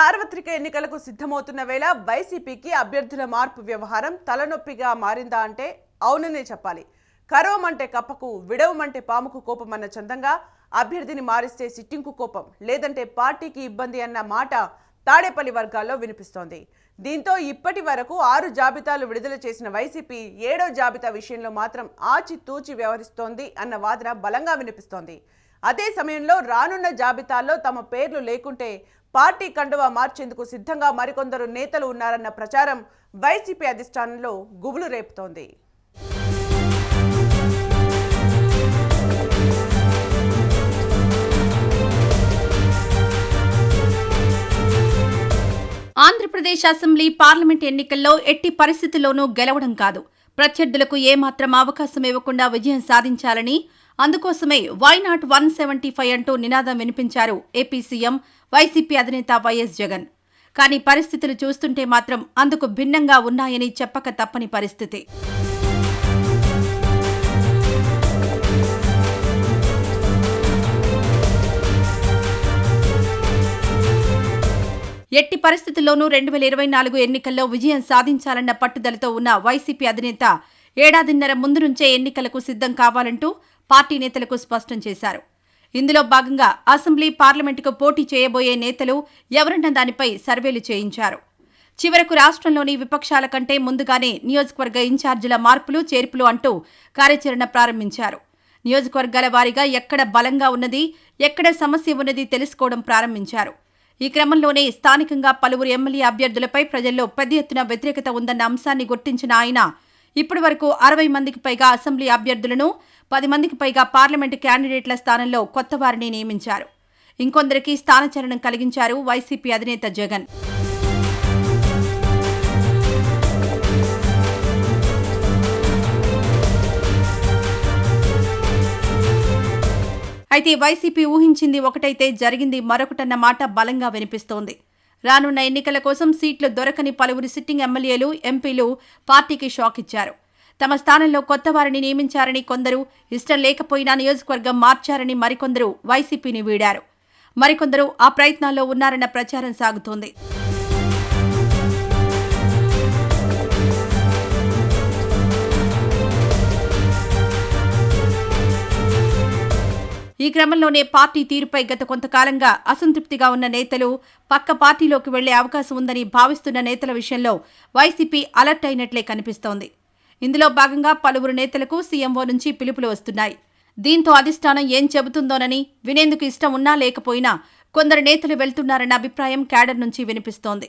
సార్వత్రిక ఎన్నికలకు సిద్ధమవుతున్న వేళ వైసీపీకి అభ్యర్థుల మార్పు వ్యవహారం తలనొప్పిగా మారిందా అంటే అవుననే చెప్పాలి. కరవమంటే కప్పకు విడవమంటే పాముకు కోపం అన్న చందంగా అభ్యర్థిని మారిస్తే సిట్టింకు కోపం లేదంటే పార్టీకి ఇబ్బంది అన్న మాట తాడేపల్లి వర్గాల్లో వినిపిస్తోంది. దీంతో ఇప్పటి వరకు ఆరు జాబితాలు విడుదల చేసిన వైసీపీ ఏడో జాబితా విషయంలో మాత్రం ఆచితూచి వ్యవహరిస్తోంది అన్న వాదన బలంగా వినిపిస్తోంది. అదే సమయంలో రానున్న జాబితాల్లో తమ పేర్లు లేకుంటే పార్టీ కండువా మార్చేందుకు సిద్ధంగా మరికొందరు నేతలు ఉన్నారన్న ప్రచారం వైసీపీ అధిష్టానంలో గుబులు రేపుతోంది. ఆంధ్రప్రదేశ్ అసెంబ్లీ పార్లమెంట్ ఎన్నికల్లో ఎట్టి పరిస్థితుల్లోనూ గెలవడం కాదు. ప్రత్యర్థులకు ఏమాత్రం అవకాశం ఇవ్వకుండా విజయం సాధించాలని అందుకోసమే why not one seventy five అంటూ నినాదం వినిపించారు ఏపీ సీఎం వైసీపీ అధినేత వైఎస్ జగన్. కానీ పరిస్థితులు చూస్తుంటే మాత్రం అందుకు భిన్నంగా ఉన్నాయని చెప్పక తప్పని పరిస్థితి. ఎట్టి పరిస్థితుల్లోనూ రెండు వేల ఇరవై నాలుగు ఎన్నికల్లో విజయం సాధించాలన్న పట్టుదలతో ఉన్న వైసీపీ అధినేత ఏడాదిన్నర ముందు నుంచే ఎన్నికలకు సిద్ధం కావాలంటూ పార్టీ నేతలకు స్పష్టం చేశారు. ఇందులో భాగంగా అసెంబ్లీ పార్లమెంటుకు పోటీ చేయబోయే నేతలు ఎవరన్న దానిపై సర్వేలు చేయించారు. చివరకు రాష్ట్రంలోని విపక్షాల కంటే ముందుగానే నియోజకవర్గ ఇన్ఛార్జీల మార్పులు చేర్పులు అంటూ కార్యాచరణ ప్రారంభించారు. నియోజకవర్గాల వారీగా ఎక్కడ బలంగా ఉన్నది ఎక్కడ సమస్య ఉన్నది తెలుసుకోవడం ప్రారంభించారు. ఈ క్రమంలోనే స్థానికంగా పలువురు ఎమ్మెల్యే అభ్యర్థులపై ప్రజల్లో పెద్ద ఎత్తున వ్యతిరేకత ఉందన్న అంశాన్ని గుర్తించిన ఆయన ఇప్పటి వరకు అరవై మందికి పైగా అసెంబ్లీ అభ్యర్థులను పది మందికి పైగా పార్లమెంటు క్యాండిడేట్ల స్థానంలో కొత్త వారిని నియమించారు. ఇంకొందరికి స్థానచలనం కలిగించారు వైసీపీ అధినేత జగన్. అయితే వైసీపీ ఊహించింది ఒకటైతే జరిగింది మరొకటన్న మాట బలంగా వినిపిస్తోంది. రానున్న ఎన్నికల కోసం సీట్లు దొరకని పలువురు సిట్టింగ్ ఎమ్మెల్యేలు ఎంపీలు పార్టీకి షాక్ ఇచ్చారు. తమ స్థానంలో కొత్త వారిని నియమించారని కొందరు ఇష్టం లేకపోయినా నియోజకవర్గం మార్చారని మరికొందరు వైసీపీని వీడారు. మరికొందరు ఆ ప్రయత్నాల్లో ఉన్నారన్న ప్రచారం సాగుతోంది. ఈ క్రమంలోనే పార్టీ తీరుపై గత కొంతకాలంగా అసంతృప్తిగా ఉన్న నేతలు పక్క పార్టీలోకి వెళ్ళే అవకాశం ఉందని భావిస్తున్న నేతల విషయంలో వైసీపీ అలర్ట్ అయినట్లే కనిపిస్తోంది. ఇందులో భాగంగా పలువురు నేతలకు సీఎంఓ నుంచి పిలుపులు వస్తున్నాయి. దీంతో అధిష్టానం ఏం చెబుతుందోనని వినేందుకు ఇష్టం ఉన్నా లేకపోయినా కొందరు నేతలు వెళ్తున్నారన్న అభిప్రాయం క్యాడర్ నుంచి వినిపిస్తోంది.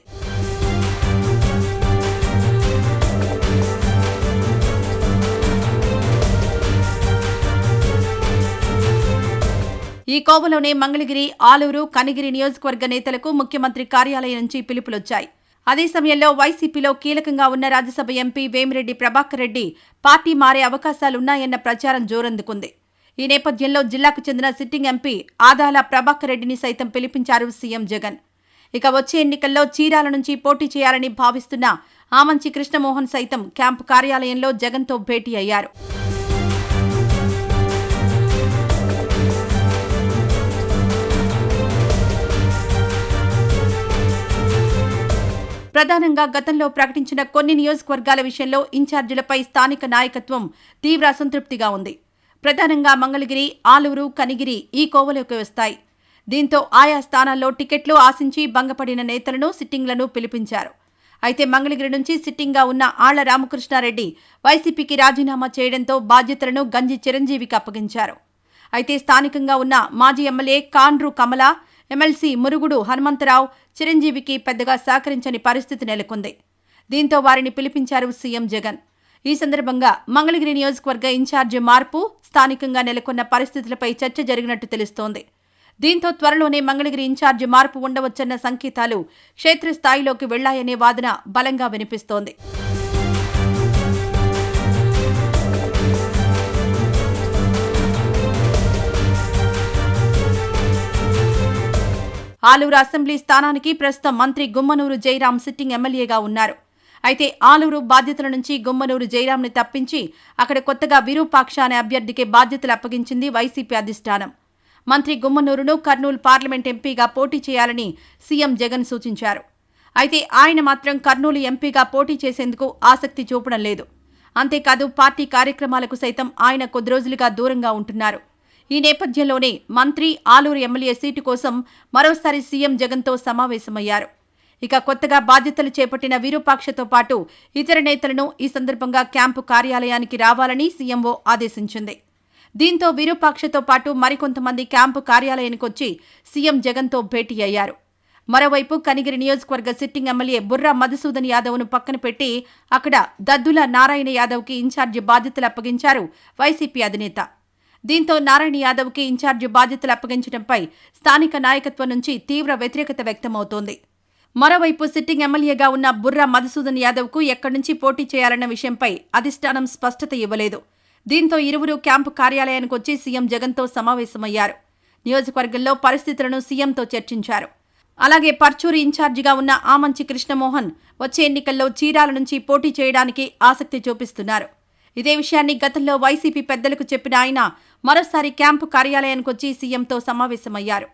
ఈ కోవలోనే మంగళగిరి ఆలూరు కనిగిరి నియోజకవర్గ నేతలకు ముఖ్యమంత్రి కార్యాలయం నుంచి పిలుపులొచ్చాయి. అదే సమయంలో వైసీపీలో కీలకంగా ఉన్న రాజ్యసభ ఎంపీ వేమిరెడ్డి ప్రభాకర్ రెడ్డి పార్టీ మారే అవకాశాలున్నాయన్న ప్రచారం జోరందుకుంది. ఈ నేపథ్యంలో జిల్లాకు చెందిన సిట్టింగ్ ఎంపీ ఆదాల ప్రభాకర్ రెడ్డిని సైతం పిలిపించారు సీఎం జగన్. ఇక వచ్చే ఎన్నికల్లో చీరాల నుంచి పోటీ చేయాలని భావిస్తున్న ఆమంచి కృష్ణమోహన్ సైతం క్యాంపు కార్యాలయంలో జగన్తో భేటీ అయ్యారు. ప్రధానంగా గతంలో ప్రకటించిన కొన్ని నియోజకవర్గాల విషయంలో ఇన్ఛార్జీలపై స్థానిక నాయకత్వం తీవ్ర అసంతృప్తిగా ఉంది. ప్రధానంగా మంగళగిరి ఆలూరు కనిగిరి ఈ కోవలోకి వస్తాయి. దీంతో ఆయా స్థానాల్లో టికెట్లు ఆశించి భంగపడిన నేతలను సిట్టింగ్లను పిలిపించారు. అయితే మంగళగిరి నుంచి సిట్టింగ్గా ఉన్న ఆళ్ళ రామకృష్ణారెడ్డి వైసీపీకి రాజీనామా చేయడంతో బాధ్యతలను గంజి చిరంజీవికి అప్పగించారు. అయితే స్థానికంగా ఉన్న మాజీ ఎమ్మెల్యే కాండ్రు కమల ఎమ్మెల్సీ మురుగుడు హనుమంతరావు చిరంజీవికి పెద్దగా సహకరించని పరిస్థితి నెలకొంది. దీంతో వారిని పిలిపించారు సీఎం జగన్. ఈ సందర్భంగా మంగళగిరి నియోజకవర్గ ఇన్ఛార్జి మార్పు స్థానికంగా నెలకొన్న పరిస్థితులపై చర్చ జరిగినట్టు తెలుస్తోంది. దీంతో త్వరలోనే మంగళగిరి ఇన్ఛార్జి మార్పు ఉండవచ్చన్న సంకేతాలు క్షేత్రస్థాయిలోకి వెళ్ళాయనే వాదన బలంగా వినిపిస్తోంది. ఆలూరు అసెంబ్లీ స్థానానికి ప్రస్తుతం మంత్రి గుమ్మనూరు జయరాం సిట్టింగ్ ఎమ్మెల్యేగా ఉన్నారు. అయితే ఆలూరు బాధ్యతల నుంచి గుమ్మనూరు జయరాంని తప్పించి అక్కడ కొత్తగా విరూపాక్ష అనే అభ్యర్థికి బాధ్యతలు అప్పగించింది వైసీపీ అధిష్టానం. మంత్రి గుమ్మనూరును కర్నూలు పార్లమెంట్ ఎంపీగా పోటీ చేయాలని సీఎం జగన్ సూచించారు. అయితే ఆయన మాత్రం కర్నూలు ఎంపీగా పోటీ చేసేందుకు ఆసక్తి చూపడం లేదు. అంతేకాదు పార్టీ కార్యక్రమాలకు సైతం ఆయన కొద్ది రోజులుగా దూరంగా ఉంటున్నారు. ఈ నేపథ్యంలోనే మంత్రి ఆలూరు ఎమ్మెల్యే సీటు కోసం మరోసారి సీఎం జగన్తో సమావేశమయ్యారు. ఇక కొత్తగా బాధ్యతలు చేపట్టిన విరూపాక్షతో పాటు ఇతర నేతలను ఈ సందర్భంగా క్యాంపు కార్యాలయానికి రావాలని సీఎంఓ ఆదేశించింది. దీంతో విరూపాక్షతో పాటు మరికొంతమంది క్యాంపు కార్యాలయానికి వచ్చి సీఎం జగన్తో భేటీ అయ్యారు. మరోవైపు కనిగిరి నియోజకవర్గ సిట్టింగ్ ఎమ్మెల్యే బుర్రా మధుసూదన్ యాదవ్ను పక్కన పెట్టి అక్కడ దద్దుల నారాయణ యాదవ్కి ఇన్ఛార్జి బాధ్యతలు అప్పగించారు వైసీపీ అధినేత. దీంతో నారాయణ యాదవ్కి ఇన్ఛార్జి బాధ్యతలు అప్పగించడంపై స్థానిక నాయకత్వం నుంచి తీవ్ర వ్యతిరేకత వ్యక్తమవుతోంది. మరోవైపు సిట్టింగ్ ఎమ్మెల్యేగా ఉన్న బుర్రా మధుసూదన్ యాదవ్కు ఎక్కడి నుంచి పోటీ చేయాలన్న విషయంపై అధిష్టానం స్పష్టత ఇవ్వలేదు. దీంతో ఇరువురు క్యాంపు కార్యాలయానికి వచ్చి సీఎం జగన్తో సమావేశమయ్యారు. నియోజకవర్గంలో పరిస్థితులను సీఎంతో చర్చించారు. అలాగే పర్చూరు ఇన్ఛార్జిగా ఉన్న ఆమంచి కృష్ణమోహన్ వచ్చే ఎన్నికల్లో చీరాల నుంచి పోటీ చేయడానికి ఆసక్తి చూపిస్తున్నారు. ఇదే విషయాన్ని గతంలో వైసీపీ పెద్దలకు చెప్పిన ఆయన మరోసారి క్యాంపు కార్యాలయానికి వచ్చి సీఎంతో సమావేశమయ్యారు.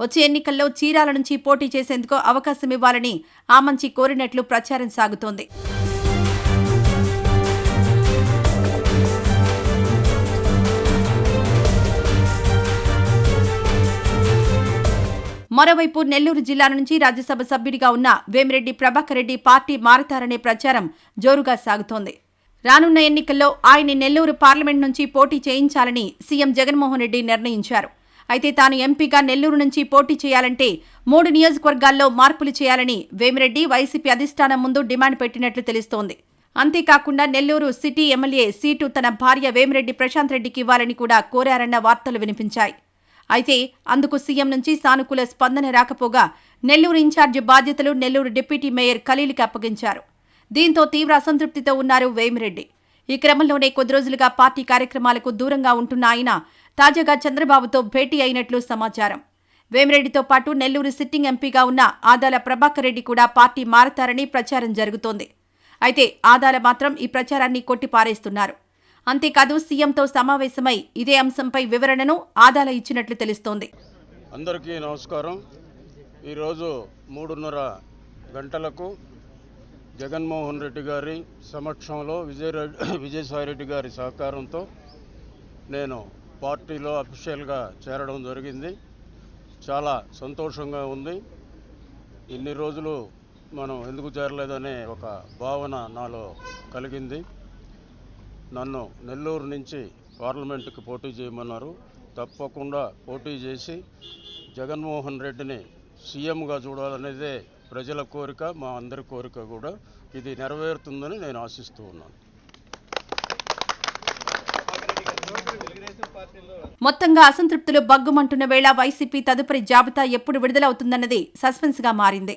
వచ్చే ఎన్నికల్లో చీరాల నుంచి పోటీ చేసేందుకు అవకాశం ఇవ్వాలని ఆమంచి కోరినట్లు ప్రచారం సాగుతోంది. మరోవైపు నెల్లూరు జిల్లా నుంచి రాజ్యసభ సభ్యుడిగా ఉన్న వేమిరెడ్డి ప్రభాకర్ రెడ్డి పార్టీ మారతారనే ప్రచారం జోరుగా సాగుతోంది. రానున్న ఎన్నికల్లో ఆయన్ని నెల్లూరు పార్లమెంట్ నుంచి పోటీ చేయించాలని సీఎం జగన్మోహన్ రెడ్డి నిర్ణయించారు. అయితే తాను ఎంపీగా నెల్లూరు నుంచి పోటీ చేయాలంటే మూడు నియోజకవర్గాల్లో మార్పులు చేయాలని వేమిరెడ్డి వైసీపీ అధిష్టానం ముందు డిమాండ్ పెట్టినట్లు తెలుస్తోంది. అంతేకాకుండా నెల్లూరు సిటీ ఎమ్మెల్యే సీటు తన భార్య వేమిరెడ్డి ప్రశాంత్ రెడ్డికి ఇవ్వాలని కూడా కోరారన్న వార్తలు వినిపించాయి. అయితే అందుకు సీఎం నుంచి సానుకూల స్పందన రాకపోగా నెల్లూరు ఇన్ఛార్జి బాధ్యతలు నెల్లూరు డిప్యూటీ మేయర్ ఖలీల్కి అప్పగించారు. దీంతో తీవ్ర అసంతృప్తితో ఉన్నారు వేమిరెడ్డి. ఈ క్రమంలోనే కొద్ది రోజులుగా పార్టీ కార్యక్రమాలకు దూరంగా ఉంటున్న ఆయన తాజాగా చంద్రబాబుతో భేటీ అయినట్లు సమాచారం. వేమిరెడ్డితో పాటు నెల్లూరు సిట్టింగ్ ఎంపీగా ఉన్న ఆదాల ప్రభాకర్ రెడ్డి కూడా పార్టీ మారతారని ప్రచారం జరుగుతోంది. అయితే ఆదాల మాత్రం ఈ ప్రచారాన్ని కొట్టిపారేస్తున్నారు. అంతేకాదు సీఎంతో సమావేశమై ఇదే అంశంపై వివరణను ఆదాల ఇచ్చినట్లు తెలుస్తోంది. అందరికీ నమస్కారం. ఈరోజు మూడున్నర గంటలకు జగన్మోహన్ రెడ్డి గారి సమక్షంలో విజయరెడ్డి విజయసాయిరెడ్డి గారి సహకారంతో నేను పార్టీలో అఫీషియల్గా చేరడం జరిగింది. చాలా సంతోషంగా ఉంది. ఇన్ని రోజులు మనం ఎందుకు చేరలేదనే ఒక భావన నాలో కలిగింది. నన్ను నెల్లూరు నుంచి పార్లమెంటుకి పోటీ చేయమన్నారు. తప్పకుండా పోటీ చేసి జగన్మోహన్ రెడ్డిని సీఎంగా చూడాలనేదే ప్రజల కోరిక మా అందరి కోరిక కూడా ఇది నెరవేరుతుందని నేను ఆశిస్తూ ఉన్నాను. మొత్తంగా అసంతృప్తులు బగ్గుమంటున్న వేళ వైసీపీ తదుపరి జాబితా ఎప్పుడు విడుదలవుతుందన్నది సస్పెన్స్గా మారింది.